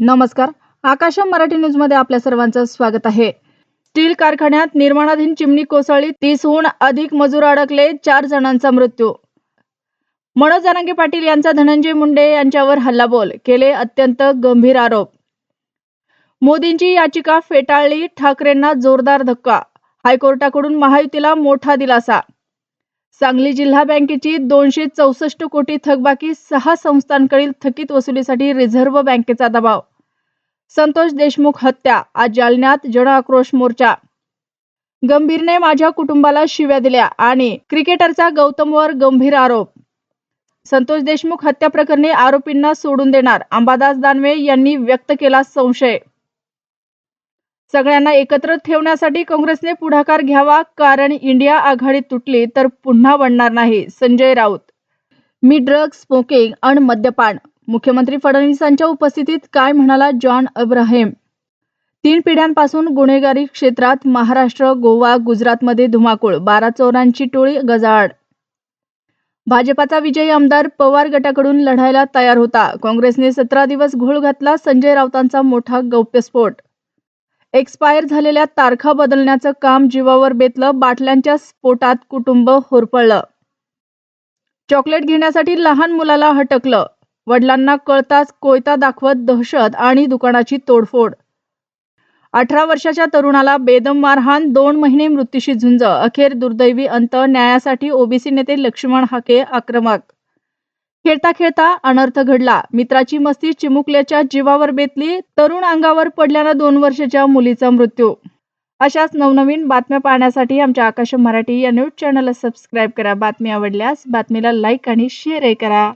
नमस्कार. आकाश मराठी न्यूजमध्ये आपल्या सर्वांचं स्वागत आहे. स्टील कारखान्यात निर्माणाधीन चिमणी कोसळली तीसहून अधिक मजूर अडकले चार जणांचा मृत्यू. मनोज जानांगे पाटील यांचा धनंजय मुंडे यांच्यावर हल्लाबोल केले अत्यंत गंभीर आरोप. मोदींची याचिका फेटाळली ठाकरेंना जोरदार धक्का हायकोर्टाकडून महायुतीला मोठा दिलासा. सांगली जिल्हा बँकेची दोनशे चौसष्ट कोटी थकबाकी सहा संस्थांकडील थकीत वसुलीसाठी रिझर्व्ह बँकेचा दबाव. संतोष देशमुख हत्या आज जालन्यात जन आक्रोश मोर्चा. गंभीरने माझ्या कुटुंबाला शिव्या दिल्या आणि क्रिकेटरचा गौतमवर गंभीर आरोप. संतोष देशमुख हत्या प्रकरणी आरोपींना सोडून देणार अंबादास दानवे यांनी व्यक्त केला संशय. सगळ्यांना एकत्र ठेवण्यासाठी काँग्रेसने पुढाकार घ्यावा कारण इंडिया आघाडी तुटली तर पुन्हा बनणार नाही संजय राऊत. मी ड्रग्ज स्मोकिंग आणि मद्यपान. मुख्यमंत्री फडणवीसांच्या उपस्थितीत काय म्हणाला जॉन अब्राहेम? तीन पिढ्यांपासून गुन्हेगारी क्षेत्रात महाराष्ट्र गोवा गुजरातमध्ये धुमाकूळ बारा चोरांची टोळी गजाआड. भाजपाचा विजयी आमदार पवार गटाकडून लढायला तयार होता. काँग्रेसने सतरा दिवस घोळ घातला संजय राऊतांचा मोठा गौप्यस्फोट. एक्सपायर झालेल्या तारखा बदलण्याचं काम जीवावर बेतलं बाटल्यांच्या स्फोटात कुटुंब होरपळलं. चॉकलेट घेण्यासाठी लहान मुलाला हटकलं. वडिलांना कळताच कोयता दाखवत दहशत आणि दुकानाची तोडफोड. अठरा वर्षाच्या तरुणाला बेदम मारहाण दोन महिने मृत्यूशी झुंज अखेर दुर्दैवी अंत न्यायासाठी ओबीसी नेते लक्ष्मण हाके आक्रमक. खेळता खेळता अनर्थ घडला. मित्राची मस्ती चिमुकल्याच्या जीवावर बेतली तरुण अंगावर पडल्यानं दोन वर्षाच्या मुलीचा मृत्यू. अशाच नवनवीन बातम्या पाहण्यासाठी आमच्या आकाश मराठी या न्यूज चॅनलला सबस्क्राईब करा. बातमी आवडल्यास बातमीला लाईक आणि शेअरही करा.